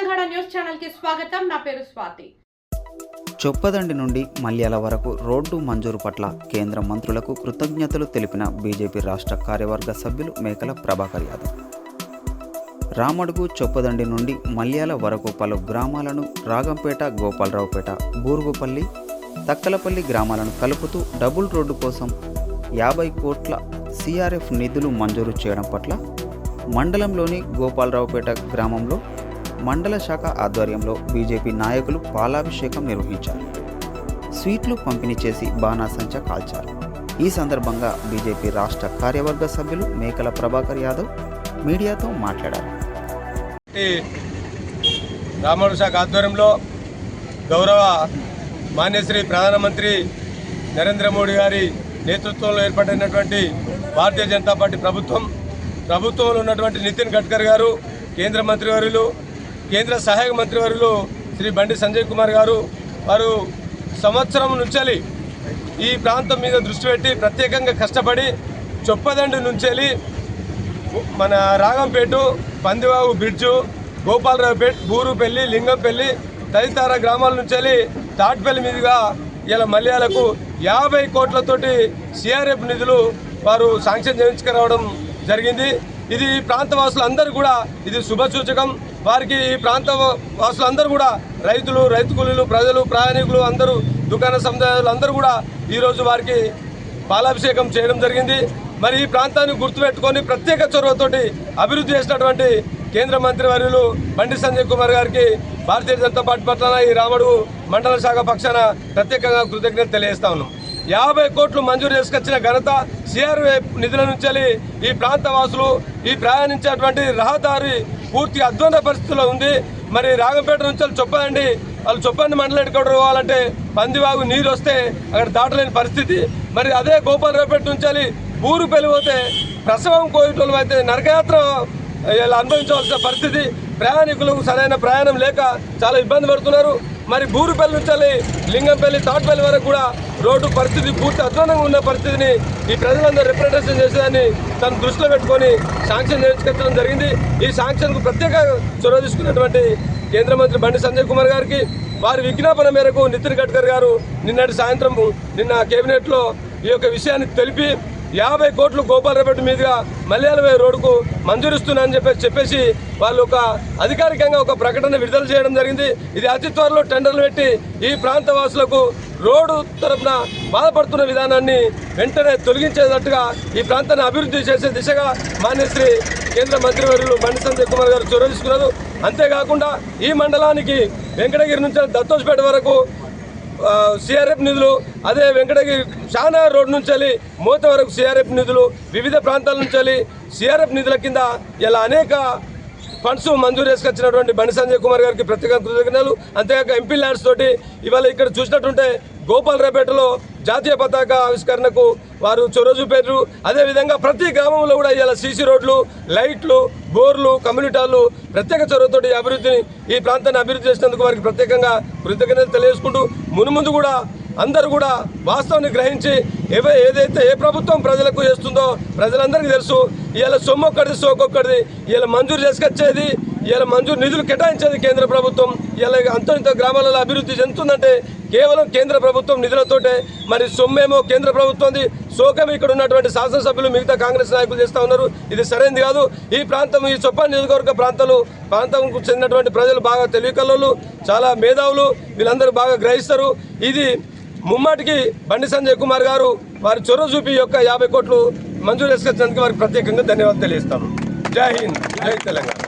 Telangana news ఛానల్కి స్వాగతం. నా పేరు స్వాతి. చొప్పదండి నుండి మల్యాల వరకు రోడ్డు మంజూరు పట్ల కేంద్ర మంత్రులకు కృతజ్ఞతలు తెలిపిన బీజేపీ రాష్ట్ర కార్యవర్గ సభ్యులు మేకల ప్రభాకర్ యాదవ్. రామడుగు చొప్పదండి నుండి మల్యాల వరకు పలు గ్రామాలను రాగంపేట గోపాలరావుపేట బూరుగుపల్లి తక్కలపల్లి గ్రామాలను కలుపుతూ డబుల్ రోడ్డు కోసం యాభై కోట్ల సిఆర్ఎఫ్ నిధులు మంజూరు చేయడం పట్ల మండలంలోని గోపాలరావుపేట గ్రామంలో మండల శాఖ ఆధ్వర్యంలో బీజేపీ నాయకులు పాలాభిషేకం నిర్వహించారు. స్వీట్లు పంపిణీ చేసి బాణాసంచ కాల్చారు. ఈ సందర్భంగా బీజేపీ రాష్ట్ర కార్యవర్గ సభ్యులు మేకల ప్రభాకర్ యాదవ్ మీడియాతో మాట్లాడారు. ఈ శాఖ ఆధ్వర్యంలో గౌరవ మాన్యశ్రీ ప్రధానమంత్రి నరేంద్ర మోడీ గారి నేతృత్వంలో ఏర్పడినటువంటి భారతీయ జనతా పార్టీ ప్రభుత్వం ప్రభుత్వంలో ఉన్నటువంటి నితిన్ గడ్కర్ గారు కేంద్ర మంత్రివర్యులు కేంద్ర సహాయక మంత్రివర్యులు శ్రీ బండి సంజయ్ కుమార్ గారు వారు సంవత్సరం నుంచి ఈ ప్రాంతం మీద దృష్టి పెట్టి ప్రత్యేకంగా కష్టపడి చొప్పదండి నుంచి మన రాగంపేట పందివాగు బ్రిడ్జు గోపాలరావుపేట్ బూరుపల్లి లింగంపల్లి తదితర గ్రామాల నుంచి వెళ్ళి తాట్పల్లి మీదుగా ఇలా మల్యాలకు యాభై కోట్లతోటి సిఆర్ఎఫ్ నిధులు వారు శాంక్షన్ చేయించుకురావడం జరిగింది. ఇది ఈ ప్రాంత కూడా ఇది శుభ సూచకం. వారికి ఈ ప్రాంత వాసులందరూ కూడా రైతులు రైతు కూలీలు ప్రజలు ప్రయాణికులు అందరూ దుకాణ సముదాయాలు అందరూ కూడా ఈరోజు వారికి పాలాభిషేకం చేయడం జరిగింది. మరి ఈ ప్రాంతాన్ని గుర్తుపెట్టుకొని ప్రత్యేక చొరవతోటి అభివృద్ధి చేసినటువంటి కేంద్ర మంత్రి వర్యులు బండి సంజయ్ కుమార్ గారికి భారతీయ జనతా పార్టీ పట్ల ఈ రాముడు మండల శాఖ పక్షాన ప్రత్యేకంగా కృతజ్ఞత తెలియజేస్తా ఉన్నాం. యాభై కోట్లు మంజూరు చేసుకొచ్చిన ఘనత సిఆర్ఏ నిధుల నుంచి ఈ ప్రాంత వాసులు ఈ ప్రయాణించేటువంటి రహదారి పూర్తి అధ్వాన పరిస్థితిలో ఉంది. మరి రాగంపేట నుంచి వాళ్ళు చొప్పదండి. వాళ్ళు చొప్పండి మండలం ఎక్కడ పోవాలంటే పందివాగు నీరు వస్తే అక్కడ దాటలేని పరిస్థితి. మరి అదే గోపాలరావుపేట నుంచి ఊరు పెళ్ళిపోతే ప్రసవం కోయిటోళ్ళు అయితే నరకయాత్ర ఇలా అనుభవించవలసిన పరిస్థితి. ప్రయాణికులకు సరైన ప్రయాణం లేక చాలా ఇబ్బంది పడుతున్నారు. మరి బూరుపల్లి నుంచి లింగంపల్లి తాట్పల్లి వరకు కూడా రోడ్డు పరిస్థితి పూర్తి అధ్వానంగా ఉన్న పరిస్థితిని ఈ ప్రజలందరూ రిప్రజెంటేషన్ చేసేదాన్ని తన దృష్టిలో పెట్టుకొని శాంక్షన్ చేయించుకోవడం జరిగింది. ఈ శాంక్షన్కు ప్రత్యేక చొరవ తీసుకున్నటువంటి కేంద్ర మంత్రి బండి సంజయ్ కుమార్ గారికి వారి విజ్ఞాపన మేరకు నితిన్ గడ్కరీ గారు నిన్నటి సాయంత్రం నిన్న కేబినెట్లో ఈ యొక్క విషయాన్ని తెలిపి యాభై కోట్లు గోపాలరెడ్డి మీదుగా మల్యాలవే రోడ్డుకు మంజూరిస్తున్నానని చెప్పేసి చెప్పేసి వాళ్ళు ఒక అధికారికంగా ఒక ప్రకటన విడుదల చేయడం జరిగింది. ఇది అతి త్వరలో టెండర్లు పెట్టి ఈ ప్రాంత వాసులకు రోడ్డు తరపున బాధపడుతున్న విధానాన్ని వెంటనే తొలగించేటట్టుగా ఈ ప్రాంతాన్ని అభివృద్ధి చేసే దిశగా మాన్యశ్రీ కేంద్ర మంత్రివర్యులు బండి సంజయ్ కుమార్ గారు చొరవ తీసుకున్నారు. అంతేకాకుండా ఈ మండలానికి వెంకటగిరి నుంచి దత్తోజ్పేట వరకు సిఆర్ఎఫ్ నిధులు అదే వెంకటగిరి షానా రోడ్ నుంచి వెళ్ళి మూత వరకు సిఆర్ఎఫ్ నిధులు వివిధ ప్రాంతాల నుంచి వెళ్ళి సిఆర్ఎఫ్ నిధుల కింద ఇలా అనేక ఫండ్స్ మంజూరు చేసుకొచ్చినటువంటి బండి సంజయ్ కుమార్ గారికి ప్రత్యేక కృతజ్ఞతలు. అంతేకాక ఎంపీ ల్యాండ్స్ తోటి ఇవాళ ఇక్కడ చూసినట్టుంటే గోపాలరావుపేటలో జాతీయ పతాక ఆవిష్కరణకు వారు చొరవ చూపారు. అదేవిధంగా ప్రతి గ్రామంలో కూడా ఇవాళ సీసీ రోడ్లు లైట్లు బోర్లు కమ్యూనిటాలు ప్రత్యేక చొరవతోటి అభివృద్ధిని ఈ ప్రాంతాన్ని అభివృద్ధి చేసినందుకు వారికి ప్రత్యేకంగా కృతజ్ఞతలు తెలియజేసుకుంటూ మునుముందు కూడా అందరూ కూడా వాస్తవాన్ని గ్రహించి ఏవే ఏదైతే ఏ ప్రభుత్వం ప్రజలకు చేస్తుందో ప్రజలందరికీ తెలుసు ఇవాళ సొమ్ము ఒక్కడిది సోకొక్కడిది ఇవాళ మంజూరు చేసుకొచ్చేది ఇవాళ మంజూరు నిధులు కేటాయించేది కేంద్ర ప్రభుత్వం. ఇలా అంత ఇంత గ్రామాలలో అభివృద్ధి చెందుతుందంటే కేవలం కేంద్ర ప్రభుత్వం నిధులతోటే. మరి సొమ్మేమో కేంద్ర ప్రభుత్వంది సోకం ఇక్కడ ఉన్నటువంటి శాసనసభ్యులు మిగతా కాంగ్రెస్ నాయకులు చేస్తూ ఉన్నారు. ఇది సరైనది కాదు. ఈ ప్రాంతం ఈ చొప్పా నియోజకవర్గ ప్రాంతాలు ప్రాంతంకు చెందినటువంటి ప్రజలు బాగా తెలివికల్లోలు చాలా మేధావులు వీళ్ళందరూ బాగా గ్రహిస్తారు. ఇది ముమ్మాటికి బండి సంజయ్ కుమార్ గారు వారి చొరవ చూపి యొక్క యాభై కోట్లు మంజూరు చేసుకొచ్చినందుకు వారికి ప్రత్యేకంగా ధన్యవాదాలు తెలియజేస్తాను. జై హింద్ జై తెలంగాణ.